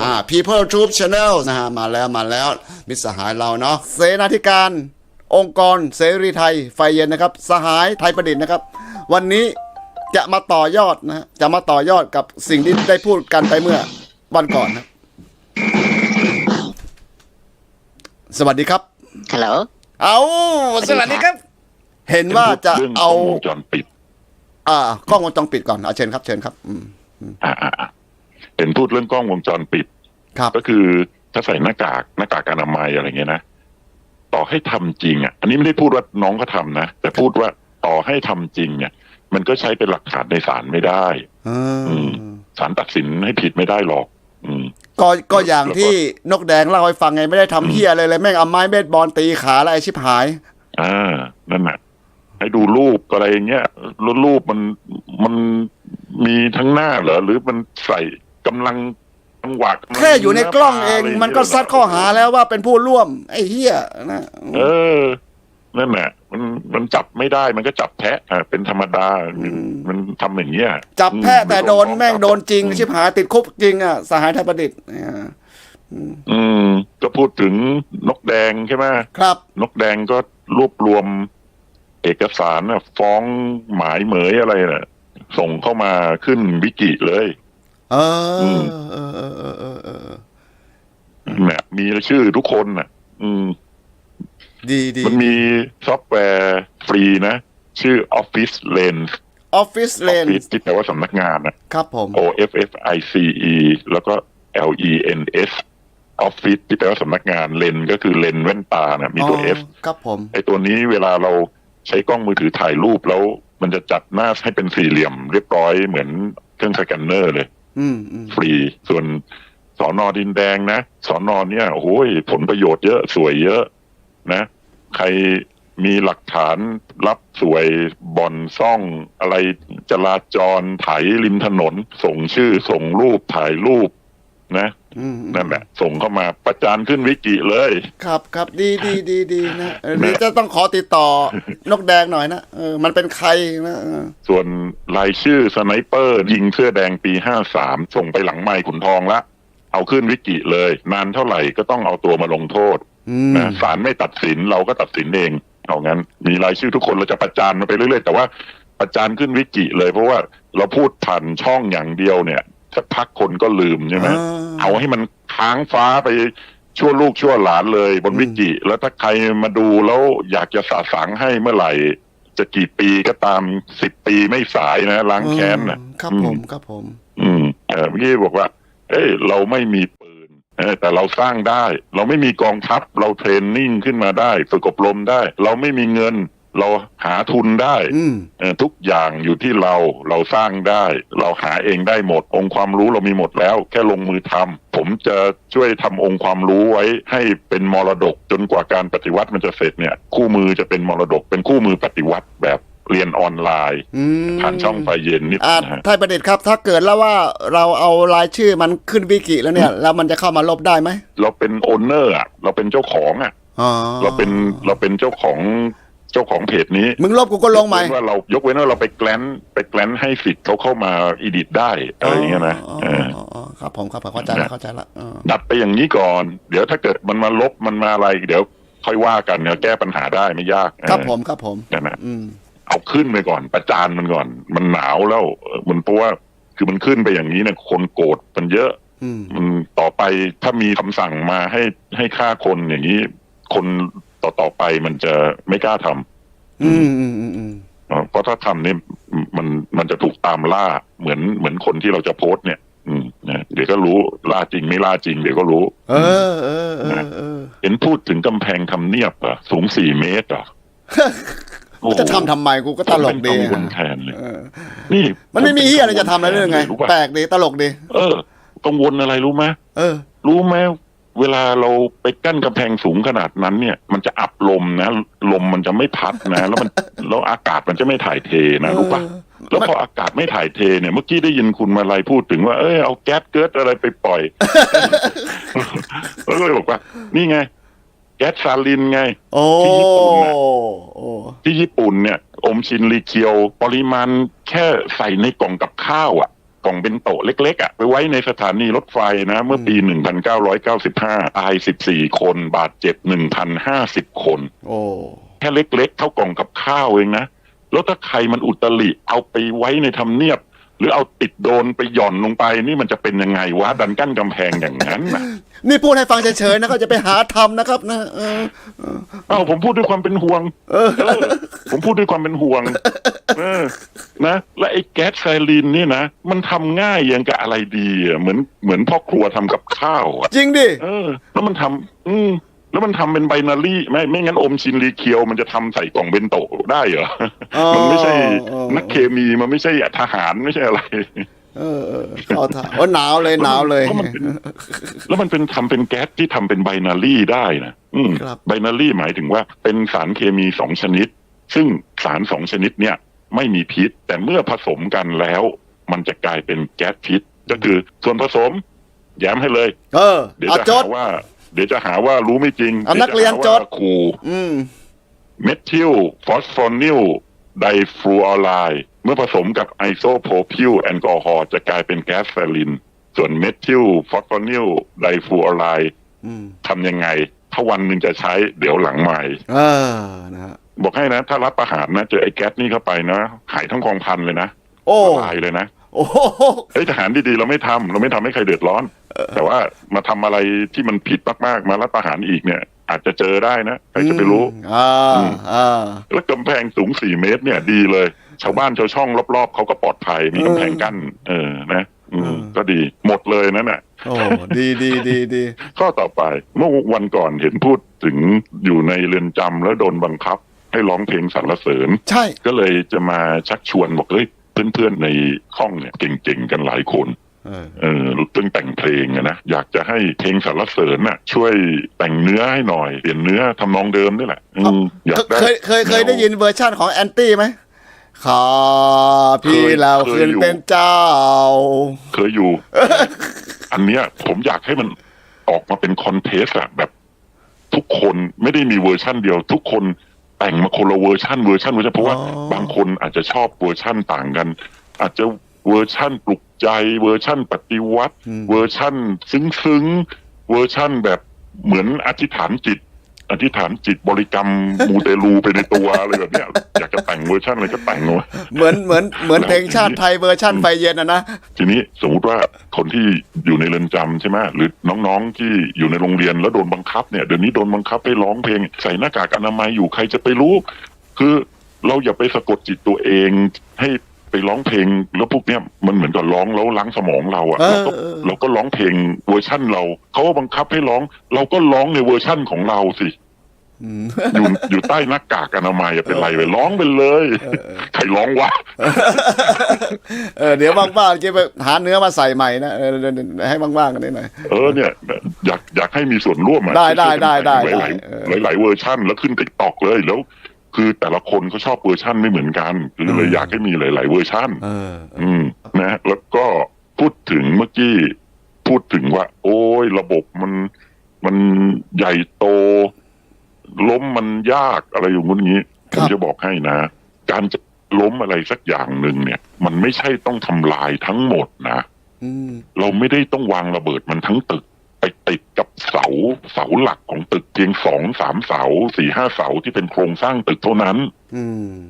อ่า People Troop Channel นะฮะมาแล้วมาแล้ว มิตรสหายเราเนาะเสนาธิการ องค์กรเสรีไทยไฟเย็นนะครับ สหายไทยประดิษฐ์นะครับ วันนี้จะมาต่อยอดนะฮะจะมาต่อยอดกับสิ่งที่ได้พูดกันไปเมื่อวันก่อนนะสวัสดีครับ ฮัลโหล เอาสวัสดีครับ เห็นว่าจะรื่องเอากล้งวงจรปิด อ่ากล้องวงจรปิดก่อนเอาเชิญครับเชิญครับอืม อ่าอ่าอ่าเห็นพูดเรื่องกล้องวงจรปิดครับก็คือถ้าใส่หน้ากากหน้ากากอนามัยอะไรเงี้ยนะต่อให้ทำจริงอะ อันนี้ไม่ได้พูดว่าน้องเขาทำนะ แต่พูดว่าต่อให้ทำจริงเนี่ย มันก็ใช้เป็นหลักฐานในศาลไม่ได้เอออืมศาลตัดสินให้ผิดไม่ได้หรอก อืมก็ก็อย่างที่นกแดงเล่าให้ฟังไงไม่ได้ทำเฮียอะไรเลยแม่งเอาไม้เบสบอลตีขาแล้วไอชิบหาย อ่านั่นแหละให้ดูรูปอะไรอย่างเงี้ยแล้วรูปมันมันมีทั้งหน้าเหรอหรือมันใส่ กำลังจังหวะแค่อยู่ในกล้องเองมันก็ซัดข้อหาแล้วว่าเป็นผู้ร่วม ไอ้เฮียนะเออนั่นแหละมันมันจับไม่ได้มันก็จับแพะอะเป็นธรรมดา มันทำอย่างเงี้ยจับแพะแต่โดนแม่งโดนจริงอืมชิบหายติดคุกจริงอะสหายไทยประดิษฐ์เนี่ยอืม ก็พูดถึงนกแดงใช่ไหมครับ นกแดงก็รวบรวม เอกสารน่ะฟ้องหมายเหมยอะไรน่ะ ส่งเข้ามาขึ้นวิกิเลย เออมเออเออเออเออเออเนี่ยมีชื่อทุกคนน่ะ อืม ดีดีมันมีซอฟต์แวร์ฟรีนะ ชื่อ Office Lens ออฟฟิศเลน Office ที่แปลว่าสำนักงานนะครับผม O F F I C E แล้วก็ L E N S Office ที่แปลว่าสำนักงานเลนก็คือเลนแว่นตานะมีตัวอ๋อ F ครับผมไอตัวนี้เวลาเราใช้กล้องมือถือถ่ายรูปแล้ว มันจะจัดหน้าให้เป็นสี่เหลี่ยมเรียบร้อยเหมือนเครื่องสแกนเนอร์เลยอืมอืม ฟรีส่วนสอนอดินแดงนะสอนอเนี่ยโอ้ยผลประโยชน์เยอะสวยเยอะนะ ใครมีหลักฐานรับสวยบ่อนซ่องอะไรจราจรไถริมถนน ส่งชื่อส่งรูปถ่ายรูปนะ นั่นแหละส่งเข้ามาประจานขึ้นวิกิเลย ครับครับดีดีดีดีนะเออนี่จะต้องขอติดต่อนกแดงหน่อยนะเออมันเป็นใครนะเออส่วนรายชื่อสไนเปอร์ ยิงเสื้อแดงปีห้าสามส่งไปหลังไมค์ขุนทองละเอาขึ้นวิกิเลย นานเท่าไหร่ก็ต้องเอาตัวมาลงโทษอืมนะศาลไม่ตัดสินเราก็ตัดสินเองเอางั้น มีรายชื่อทุกคนเราจะประจานมาไปเรื่อยๆแต่ว่าประจานขึ้นวิกิเลย เพราะว่าเราพูดผ่านช่องอย่างเดียวเนี่ย สักพักคนก็ลืมใช่ไหมเอาให้มันค้างฟ้าไปชั่วลูกชั่วหลานเลย บนวิกิ แล้วถ้าใครมาดูแล้วอยากจะสาสางให้เมื่อไหร่ จะกี่ปีก็ตามสิบปีไม่สายนะล้างแค้นนะครับผมครับผม อืมเออเมื่อกี้บอกว่า เอ้ยเราไม่มีปืนเออแต่เราสร้างได้ เราไม่มีกองทัพเราเทรนนิ่งขึ้นมาได้ฝึกอบรมได้ เราไม่มีเงิน เราหาทุนได้อืมเอ่อทุกอย่างอยู่ที่เราเราสร้างได้ เราหาเองได้หมด องค์ความรู้เรามีหมดแล้ว แค่ลงมือทำผมจะช่วยทำองค์ความรู้ไว้ให้เป็นมรดกจนกว่าการปฏิวัติมันจะเสร็จเนี่ย คู่มือจะเป็นมรดก เป็นคู่มือปฏิวัติแบบเรียนออนไลน์อืมผ่านช่องไฟเย็นนี่อ่านะฮะไทยประดิษฐ์ครับ ถ้าเกิดแล้วว่าเราเอารายชื่อมันขึ้นวิกิแล้วเนี่ย แล้วมันจะเข้ามาลบได้ไหม เราเป็นโอนเนอร์อะเราเป็นเจ้าของอะอ๋อเราเป็นเราเป็นเจ้าของ เจ้าของเพจนี้มึงลบกูก็ลงใหม่ยกเว้นว่าเรายกเว้นว่าเราไปแกลนไปแกลนให้สิทธิ์เขาเข้ามาอีดิทได้อะไรอย่างเงี้ยนะอ๋อเอออ๋ออ๋อครับผมครับผมเข้าใจละเข้าใจละอ๋อดัดไปอย่างนี้ก่อน เดี๋ยวถ้าเกิดมันมาลบมันมาอะไร เดี๋ยวค่อยว่ากันเนี่ยแก้ปัญหาได้ไม่ยากครับเออผมครับผมนั่นนะอืมเอาขึ้นไปก่อน ประจานมันก่อน มันหนาวแล้วเออมันเพราะว่าคือมันขึ้นไปอย่างนี้เนี่ยคนโกรธมันเยอะอืมมันต่อไปถ้ามีคำสั่งมาให้ให้ฆ่าคนอย่างนี้ คน ต่อต่อไปมันจะไม่กล้าทำอืมอืมอืมอืมเอ่อเพราะถ้าทำเนี่ยมันมันจะถูกตามล่าเหมือนเหมือนคนที่เราจะโพสต์เนี่ย อืมนะเดี๋ยวก็รู้ล่าจริงไม่ล่าจริง เดี๋ยวก็รู้ เออเออเออเออเห็นพูดถึงกำแพงทำเนียบอะสูงสี่เมตรอะโอ้โหจะทำทำไมกูก็ตลกดีผมเป็นกังวลแทนเลยเออนี่มันไม่มีเฮียอะไรจะทำอะไรเรื่องไงรู้ป่ะแปลกดีตลกดีเออกังวลอะไรรู้ไหมเออ รู้ไหม เวลาเราไปกั้นกำแพงสูงขนาดนั้นเนี่ย มันจะอับลมนะ ลมมันจะไม่พัดนะ แล้วมันแล้วอากาศมันจะไม่ถ่ายเทนะรู้ปะเออแล้วพออากาศไม่ถ่ายเทเนี่ยเมื่อกี้ได้ยินคุณมาลัยพูดถึงว่าเอ้ยเอาแก๊สเกิดอะไรไปปล่อยแล้วก็เลยบอกว่า นี่ไง แก๊สซาลินไงโอ้ที่ญี่ปุ่นน่ะโอ้ที่ญี่ปุ่นเนี่ย อมชินรีเคียว ปริมาณแค่ใส่ในกล่องกับข้าวอะ่ะ กล่องเป็นโตะเล็กๆอะไปไว้ในสถานีรถไฟนะ เมื่อปี 1995 ตาย 14 คน บาดเจ็บ 1,050 คน โอ้แค่เล็กๆ เท่ากล่องกับข้าวเองนะ แล้วถ้าใครมันอุตริเอาไปไว้ในทำเนียบ หรือเอาติดโดรนไปหย่อนลงไป นี่มันจะเป็นยังไงวะดันกั้นกำแพงอย่างนั้นนะนี่พูดให้ฟังเฉยๆนะครับจะไปหาทำนะครับนะเออเอ้าผมพูดด้วยความเป็นห่วง เออเออผมพูดด้วยความเป็นห่วง เออ นะ และไอ้แก๊สไซลีนนี่นะ มันทำง่ายอย่างกับอะไรดีอะเหมือนเหมือนพ่อครัวทำกับข้าวอะจริงดิ เออ แล้วมันทำอืมแล้วมันทำเป็นไบนารี่ไม่ไม่งั้นอมชินรีเคียว มันจะทำใส่กล่องเบนโตะได้เหรอ อ๋อ มันไม่ใช่อ๋อนักเคมีมันไม่ใช่ทหารไม่ใช่อะไร เออเออเอาท่าโอ้หนาวเลยหนาวเลยแล้วมันเป็น แล้วมันเป็นทำเป็นแก๊สที่ทำเป็นไบนารี่ได้นะอืมครับ ไบนารี่หมายถึงว่าเป็นสารเคมีสองชนิด ซึ่งสารสองชนิดเนี่ย ไม่มีพิษ แต่เมื่อผสมกันแล้ว มันจะกลายเป็นแก๊สพิษ ก็คือส่วนผสม แย้มให้เลย เออเดี๋ยวเอาจะจหาดว่า เดี๋ยวจะหาว่ารู้ไม่จริงเอานักเรียนจดวะหาว่าครูอืมเมทิลฟอสฟอนิลไดฟลูออไรด์เมื่อผสมกับไอโซโพรพิลแอลกอฮอล์จะกลายเป็นแก๊สไซลิน ส่วนเมทิลฟอสฟอนิลไดฟลูออไรด์อืมทำยังไง ถ้าวันหนึ่งจะใช้เดี๋ยวหลังใหม่ เออนะฮะ บอกให้นะ ถ้ารับประหารนะเจอไอ้แก๊สนี่เข้าไปนะหายทั้งกองพันเลยนะโอ้ตายเลยนะโอ้โหเฮ้ยทหารดีๆเราไม่ทำเราไม่ทำให้ใครเดือดร้อน แต่ว่ามาทำอะไรที่มันผิดมากๆมารับประหารอีกเนี่ย อาจจะเจอได้นะใครจะไปรู้อ่าอ่าแล้วกำแพงสูงสี่เมตรเนี่ยดีเลย ชาวบ้านชาวช่องรอบๆเขาก็ปลอดภัยมีกำแพงกั้นเออนะอืมก็ดีหมดเลยนั่นน่ะโอ้ดีดีดีดีข้อต่อไปเมื่อวันก่อนเห็นพูดถึงอยู่ในเรือนจำแล้วโดนบังคับ ให้ร้องเพลงสรรเสริญ ใช่ ก็เลยจะมาชักชวนบอกเฮ้ยเพื่อนๆในห้องเนี่ยเก่งๆกันหลายคนเออเออรู้เรื่องแต่งเพลงอะนะอยากจะให้เพลงสรรเสริญน่ะ ช่วยแต่งเนื้อให้หน่อยเปลี่ยนเนื้อทำนองเดิมนี่แหละอืมอยากได้เคยเคยเคยได้ยินเวอร์ชั่นของแอนตี้ไหมขอพี่เคยเราเคยคืนอยู่เป็นเจ้า เคยอยู่ อันเนี้ยผมอยากให้มันออกมาเป็นคอนเทสต์อะแบบทุกคนไม่ได้มีเวอร์ชั่นเดียว ทุกคน แต่งมาคนละเวอร์ชันเวอร์ชันเวอร์ชันเพราะว่าอ๋อบางคนอาจจะชอบเวอร์ชั่นต่างกัน อาจจะเวอร์ชั่นปลุกใจเวอร์ชั่นปฏิวัติ เวอร์ชั่นซึ้งๆเวอร์ชั่นแบบเหมือนอธิษฐานจิต อธิษฐานจิตบริกรรมมูเตลูไปในตัวอะไรแบบเนี้ยอยากจะแต่งเวอร์ชันอะไรก็แต่งเอาไว้เหมือนเหมือนเหมือนเพลงชาติไทยเวอร์ชั่นไฟเย็นอะนะทีนี้สมมุติว่าคนที่อยู่ในเรือนจำใช่ไหมหรือน้องๆที่อยู่ในโรงเรียนแล้วโดนบังคับเนี่ยเดี๋ยวนี้โดนบังคับให้ร้องเพลงใส่หน้ากากอนามัยอยู่ใครจะไปรู้ คือเราอย่าไปสะกดจิตตัวเองให้ไปร้องเพลงแล้วพวกเนี้ยมันเหมือนกับร้องแล้วล้างสมองเราอะเออเราก็เออเราก็ร้องเพลงเวอร์ชั่นเราเขาบังคับให้ร้อง เราก็ร้องในเวอร์ชั่นของเราสิ อืมอยู่อยู่ใต้หน้ากากอนามัยอะเป็นไรไปร้องไปเลยใครร้องวะเออเดี๋ยวว่างๆจะไปหาเนื้อมาใส่ใหม่นะเออเดี๋ยวๆให้ว่างๆกันนิดหน่อยเออเนี่ย อยากอยากให้มีส่วนร่วมอะได้ได้ได้ได้หลายหลายเออหลายหลายเวอร์ชันแล้วขึ้นติ๊กตอกเลยแล้ว คือแต่ละคนเขาชอบเวอร์ชั่นไม่เหมือนกันคือเลยอยากให้มีหลาย ๆ เวอร์ชันเอออืมนะ แล้วก็พูดถึงเมื่อกี้พูดถึงว่า โอ้ยระบบมันมันใหญ่โต ล้มมันยากอะไรอย่างงู้นงี้คผรับมจะบอกให้นะ การจะล้มอะไรสักอย่างหนึ่งเนี่ย มันไม่ใช่ต้องทำลายทั้งหมดนะอืมเราไม่ได้ต้องวางระเบิดมันทั้งตึก ไปติดกับเสาเสาหลักของตึกเพียงสองสามเสาสี่ห้าเสาที่เป็นโครงสร้างตึกเท่านั้นอืม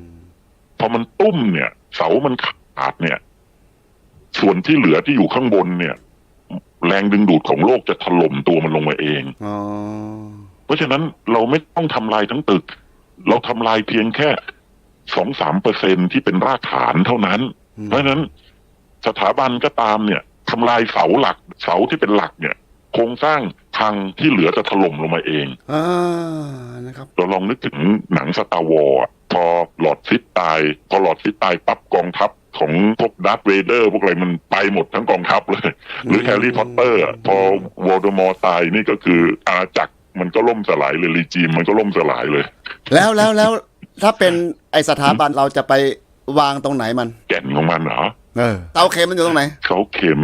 พอมันตุ้มเนี่ย เสามันขาดเนี่ย ส่วนที่เหลือที่อยู่ข้างบนเนี่ย แรงดึงดูดของโลกจะถล่มตัวมันลงมาเองอ๋อเพ ราะฉะนั้นเราไม่ต้องทำลายทั้งตึก เราทำลายเพียงแค่สองสามเปอร์เซ็นที่เป็นรากฐานเท่านั้นอืมเพราะฉะนั้นสถาบันก็ตามเนี่ยทำลายเสาหลักเสาที่เป็นหลักเนี่ยโครงสร้างทางที่เหลือจะถล่มลงมาเองอ่านะครับเราลองนึกถึงหนังสตาร์วอร์พอหลอดฟิตตาย พอหลอดฟิตตายปั๊บกองทัพของพวกดัตเวเดอร์ พวกอะไรมันไปหมดทั้งกองทัพเลย หรือแฮร์รี่พอตเตอร์อะพอวอลเดอมอร์ตายนี่ก็คืออาณาจักร มันก็ล่มสลายเลยรีจีมมันก็ล่มสลายเลย แล้วแล้วแล้วถ้าเป็นไอสถาบันเราจะไปวางตรงไหนมัน แก่นของมันเหรอเออเตาเข็มมันอยู่ตรงไหนเสาเข็ม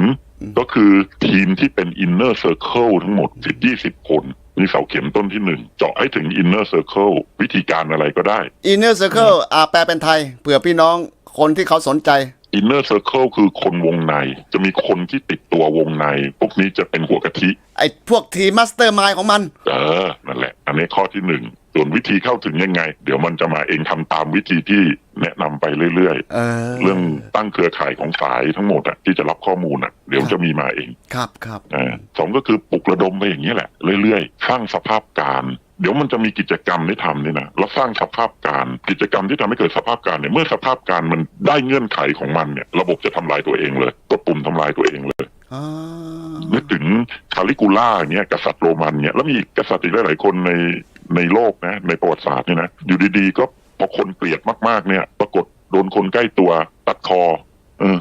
ก็คือทีมที่เป็นอินเนอร์เซอร์เคิลทั้งหมดสิบยี่สิบคนมีเสาเข็มต้นที่หนึ่งเจาะให้ถึงอินเนอร์เซอร์เคิลวิธีการอะไรก็ได้ inner circle อ่าแปลเป็นไทยเผื่อพี่น้องคนที่เขาสนใจ อินเนอร์เซอร์เคิลคือคนวงใน จะมีคนที่ติดตัววงใน พวกนี้จะเป็นหัวกะทิ ไอ้พวกทีมัสเตอร์มายของมัน เออ นั่นแหละ อันนี้ข้อที่หนึ่ง ส่วนวิธีเข้าถึงยังไง เดี๋ยวมันจะมาเองทำตามวิธีที่แนะนำไปเรื่อยเออๆเรื่องตั้งเครือข่ายของสายทั้งหมดอะที่จะรับข้อมูลอะเดี๋ยวจะมีมาเองครับครับเออสองก็คือปลุกระดมไปอย่างนี้ยแหละ เรื่อยๆสร้างสภาพการ เดี๋ยวมันจะมีกิจกรรมที่ทำนี่นะแล้วสร้างสภาพการกิจกรรมที่ทำให้เกิดสภาพการเนี่ยเมื่อสภาพการมันได้เงื่อนไขของมันเนี่ย ระบบจะทำลายตัวเองเลยกดปุ่มทำลายตัวเองเลยอ่านึกถึงคาลิกูล่าเนี่ยกษัตริย์โรมันเนี่ยแล้วมีอีกกษัตริย์อีกหลายๆคนในในโลกนะ ในประวัติศาสตร์เนี่ยนะอยู่ดีๆ ก็พอคนเกลียดมากๆเนี่ย ปรากฏโดนคนใกล้ตัวตัดคอเออ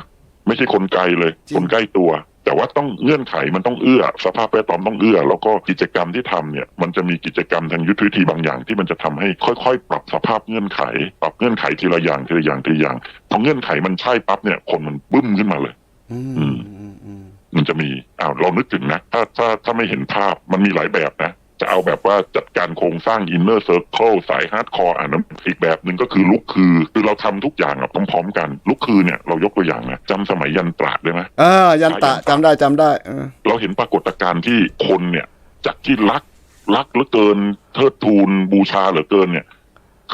ไม่ใช่คนไกลเลย คนใกล้ตัว แต่ว่าต้องเงื่อนไขมันต้องเอื้อ สภาพแวดล้อมต้องเอื้อ แล้วก็กิจกรรมที่ทำเนี่ยมันจะมีกิจกรรมทางยุทธวิธีบางอย่าง ที่มันจะทำให้ค่อยๆ ปรับสภาพเงื่อนไข ปรับเงื่อนไขทีละอย่างทีละอย่างทีละอย่างพอเงื่อนไขมันใช่ปั๊บเนี่ยคนมันบึ้มขึ้นมาเลย อืมอืมอืมอืมมันจะมีอ้าวเรานึกถึงนะถ้าถ้าถ้าไม่เห็นภาพมันมีหลายแบบนะ จะเอาแบบว่าจัดการโครงสร้างอินเนอร์เซอร์เคิลสายฮาร์ดคอร์อ่านน้ำอีกแบบหนึ่งก็คือลุกคือ คือเราทำทุกอย่างอะพร้อมๆกัน ลุกคือเนี่ยเรายกตัวอย่างนะจำสมัยยันตราได้ไหมอ่ายันตะจำได้จำได้เออเราเห็นปรากฏการณ์ที่คนเนี่ยจากที่รักรักเหลือเกินเทิดทูนบูชาเหลือเกินเนี่ย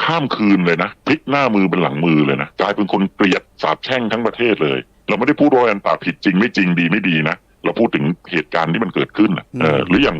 ข้ามคืนเลยนะพลิกหน้ามือเป็นหลังมือเลยนะกลายเป็นคนเกลียดสาบแช่งทั้งประเทศเลย เราไม่ได้พูดว่ายันตาผิดจริงไม่จริงดีไม่ดีนะเราพูดถึงเหตุการณ์ที่มันเกิดขึ้นน่ะเออหรืออย่าง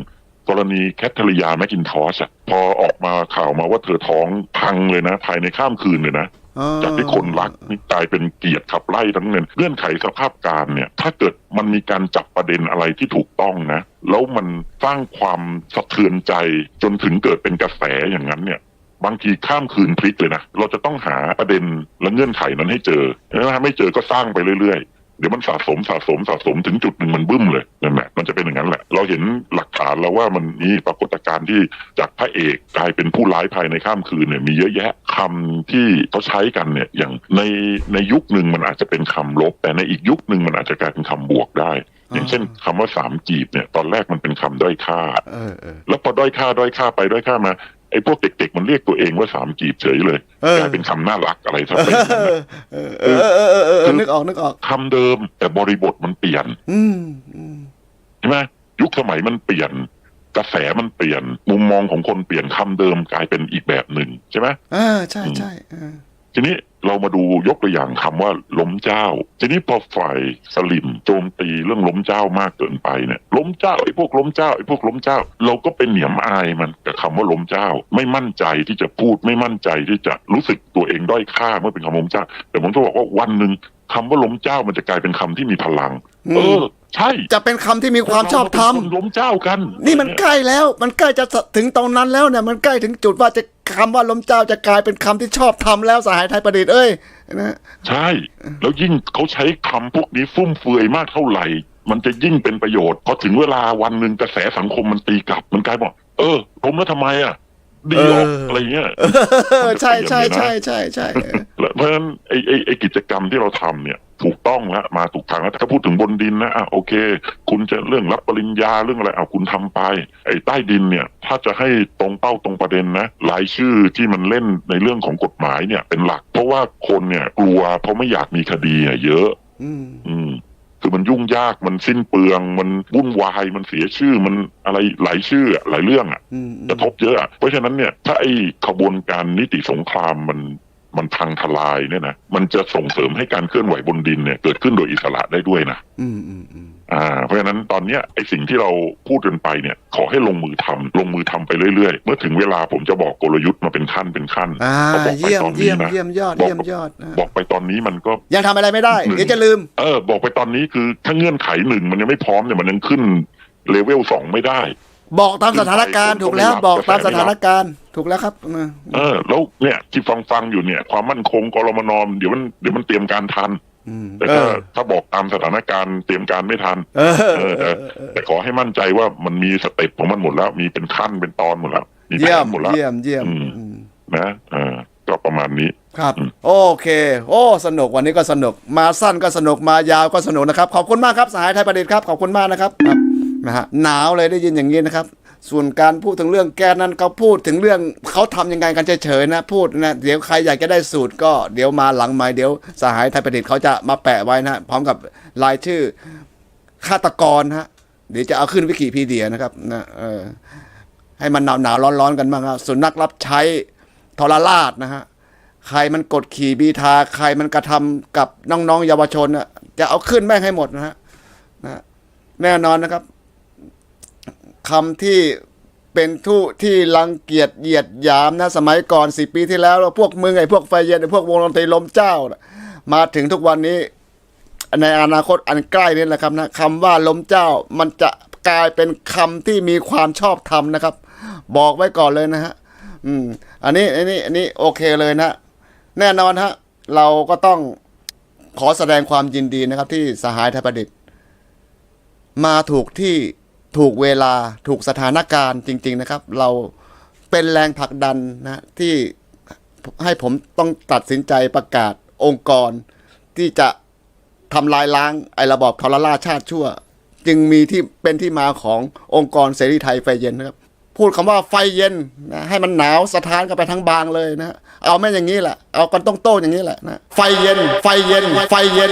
กรณีแคทเธอรียาแมคกินทอชอะพอออกมาข่าวมาว่าเธอท้องพังเลยนะ ภายในข้ามคืนเลยนะอ่าจากที่คนรักนี่กลายเป็นเกลียดขับไล่ทั้งนั้นเงื่อนไขสภาพการเนี่ย ถ้าเกิดมันมีการจับประเด็นอะไรที่ถูกต้องนะ แล้วมันสร้างความสะเทือนใจจนถึงเกิดเป็นกระแสอย่างนั้นเนี่ยบางทีข้ามคืนพลิกเลยนะ เราจะต้องหาประเด็นและเงื่อนไขนั้นให้เจอถ้าไม่เจอก็สร้างไปเรื่อยๆ เดี๋ยวมันสะสมสะสมสะสมถึงจุดหนึ่งมันบึ้มเลยนั่นแหละมันจะเป็นอย่างนั้นแหละ เราเห็นหลักฐานแล้วว่ามันมีปรากฏการณ์ที่จากพระเอกกลายเป็นผู้ร้ายภายในข้ามคืนเนี่ยมีเยอะแยะคำที่เขาใช้กันเนี่ยอย่างในในยุคหนึ่งมันอาจจะเป็นคำลบ แต่ในอีกยุคหนึ่งมันอาจจะกลายเป็นคำบวกได้ อย่างเช่นคำว่าสามจีบเนี่ยตอนแรกมันเป็นคำด้อยค่าเออเออแล้วพอด้อยค่าด้อยค่าไปด้อยค่ามา ไอ้พวกเด็กๆมันเรียกตัวเองว่าสามจีบเฉยเลยเออกลายเป็นคำน่ารักอะไรสักเออย่างอเออเออเออเออเออเออนึกออกนึกออกคำเดิม แต่บริบทมันเปลี่ยนอืมอืมใช่ไหมยุคสมัยมันเปลี่ยน กระแสมันเปลี่ยน มุมมองของคนเปลี่ยนคำเดิมกลายเป็นอีกแบบหนึ่งใช่ไหมอ่าใช่ใช่เออทีนี้ เรามาดูยกตัวอย่างคำว่าล้มเจ้า ทีนี้พอฝ่ายสลิมโจมตีเรื่องล้มเจ้ามากเกินไปเนี่ยล้มเจ้าไอ้พวกล้มเจ้าไอ้พวกล้มเจ้า เราก็เป็นเหนียมอายมันกับคำว่าล้มเจ้า ไม่มั่นใจที่จะพูดไม่มั่นใจที่จะรู้สึกตัวเองด้อยค่าเมื่อเป็นคำล้มเจ้า แต่ผมจะบอกว่าวันหนึ่งคำว่าล้มเจ้ามันจะกลายเป็นคำที่มีพลัง เออ ใช่จะเป็นคำที่มีความชอบธรรม เาเป็นคนล้มเจ้ากันนี่มันใกล้แล้ว มันใกล้จะถึงตรงนั้นแล้วเนี่ย มันใกล้ถึงจุดว่าจะคำว่าล้มเจ้าจะกลายเป็นคำที่ชอบทำแล้วสหายไทยประดิษฐ์เอ้ยนะใช่ แล้วยิ่งเขาใช้คำพวกนี้ฟุ่มเฟือยมากเท่าไหร่ มันจะยิ่งเป็นประโยชน์พอถึงเวลาวันหนึ่งกระแสสังคมมันตีกลับ มันกลายบอกเออล้มแล้วทำไมอะดีออกอะไรเงี้ย เออใช่ใช่ใช่ใช่ใช่เออแล้วเพราะฉะนั้นไอ้ไอ้ไอ้กิจกรรมที่เราทำเนี่ย ถูกต้องแล้วมาถูกทางแล้วถ้าพูดถึงบนดินนะอะโอเค คุณจะเรื่องรับปริญญาเรื่องอะไรเอาคุณทำไป ไอ้ใต้ดินเนี่ย ถ้าจะให้ตรงเป้าตรงประเด็นนะรายชื่อที่มันเล่นในเรื่องของกฎหมายเนี่ยเป็นหลัก เพราะว่าคนเนี่ยกลัวเพราะไม่อยากมีคดีอะเยอะอืมอืมคือมันยุ่งยากมันสิ้นเปลือง มันวุ่นวายมันเสียชื่อมันอะไรหลายชื่ออะหลายเรื่องอะอืมกระทบเยอะอะ เพราะฉะนั้นเนี่ยถ้าไอ้ขบวนการนิติสงครามมัน มันพังทลายเนี่ยนะมันจะส่งเสริมให้การเคลื่อนไหวบนดินเนี่ยเกิดขึ้นโดยอิสระได้ด้วยนะอืมอืมอืมอ่า เพราะฉะนั้นตอนเนี้ยไอ้สิ่งที่เราพูดกันไปเนี่ย ขอให้ลงมือทำลงมือทำไปเรื่อยๆ เมื่อถึงเวลาผมจะบอกกลยุทธ์มาเป็นขั้นเป็นขั้นอ่าพอบอกไปเยี่ยมตอนนี้เยี่ยมนะเยี่ยมยอดบอกเยี่ยมยอดอะบอกไปตอนนี้มันก็ยังทำอะไรไม่ได้หนึ่งเดี๋ยวจะลืมเออบอกไปตอนนี้คือถ้าเงื่อนไขหนึ่งมันยังไม่พร้อมเนี่ยมันยังขึ้นเลเวลสองไม่ได้ บอกตามสถานการณ์ถูกแล้วผมก็ไม่รับบอกตามกระสแสไม่รับถานการณ์ถูกแล้วครับเออเออแล้วเนี่ยที่ฟังฟังๆอยู่เนี่ย ความมั่นคงกรมนอมเดี๋ยวมันเดี๋ยวมันเตรียมการทันอืมแต่เอถ้าอถ้าบอกตามสถานการณ์เตรียมการไม่ทันเออเออเอแต่อเออแต่ขอให้มั่นใจว่ามันมีสเต็ปของมันหมดแล้ว มีเป็นขั้นเป็นตอนหมดแล้วมีแผเยี่ยมนหมดแล้วเยี่ยมเยี่ยมอืมอืมนะเออก็ประมาณนี้ครับอืมโอเค โอ้ สนุกวันนี้ก็สนุก มาสั้นก็สนุกมายาวก็สนุกนะครับ ขอบคุณมากครับสหายไทยประดิษฐ์ครับ ขอบคุณมากนะครับครับ นะฮะหนาวเลยได้ยินอย่างนี้นะครับ ส่วนการพูดถึงเรื่องแก้นั้นเขาพูดถึงเรื่องเขาทำยังไงกันเฉยๆนะ พูดนะเดี๋ยวใครอยากจะได้สูตรก็เดี๋ยวมาหลังไม่เดี๋ยวสหายไทยประดิษฐ์เขาจะมาแปะไว้นะพร้อมกับรายชื่อฆาตกรฮะเดี๋ยวจะเอาขึ้นวิกิพีเดียนะครับนะเออให้มันหนาวหนาวร้อนๆกันบ้างครับสุนัขรับใช้ทรราชนะฮะใครมันกดขี่บีทา ใครมันกระทำกับน้องๆเยาวชนนะจะเอาขึ้นแม่งให้หมดนะฮะนะแน่นอนนะครับ คำที่เป็นทุที่รังเกียจเหยียดหยามนะสมัยก่อนสิปีที่แล้วพวกมึงไอ้พวกไฟเย็นไอ้พวกวงดนตรีลมเจ้านะมาถึงทุกวันนี้ ในอนาคตอันใกล้นี่แหละครับนะคำว่าลมเจ้ามันจะกลายเป็นคำที่มีความชอบธรรมนะครับ บอกไว้ก่อนเลยนะฮะอืม อันนี้อันนี้อันนี้โอเคเลยนะแน่นอนฮะเราก็ต้องขอแสดงความยินดีนะครับ ที่สหายไทยประดิษฐ์ มาถูกที่ ถูกเวลาถูกสถานการณ์จริง ๆนะครับ เราเป็นแรงผลักดันนะที่ให้ผมต้องตัดสินใจประกาศองค์กร ที่จะทำลายล้างไอ้ระบอบทรราชชาติชั่ว จึงมีที่เป็นที่มาขององค์กรเสรีไทยไฟเย็นนะครับ พูดคำว่าไฟเย็นนะให้มันหนาวสถานกันไปทั้งบางเลยนะเอาไม่อย่างนี้แหละเอากันต้องโต้อย่างนี้แหละนะไฟเย็น ไฟเย็น ไฟเย็น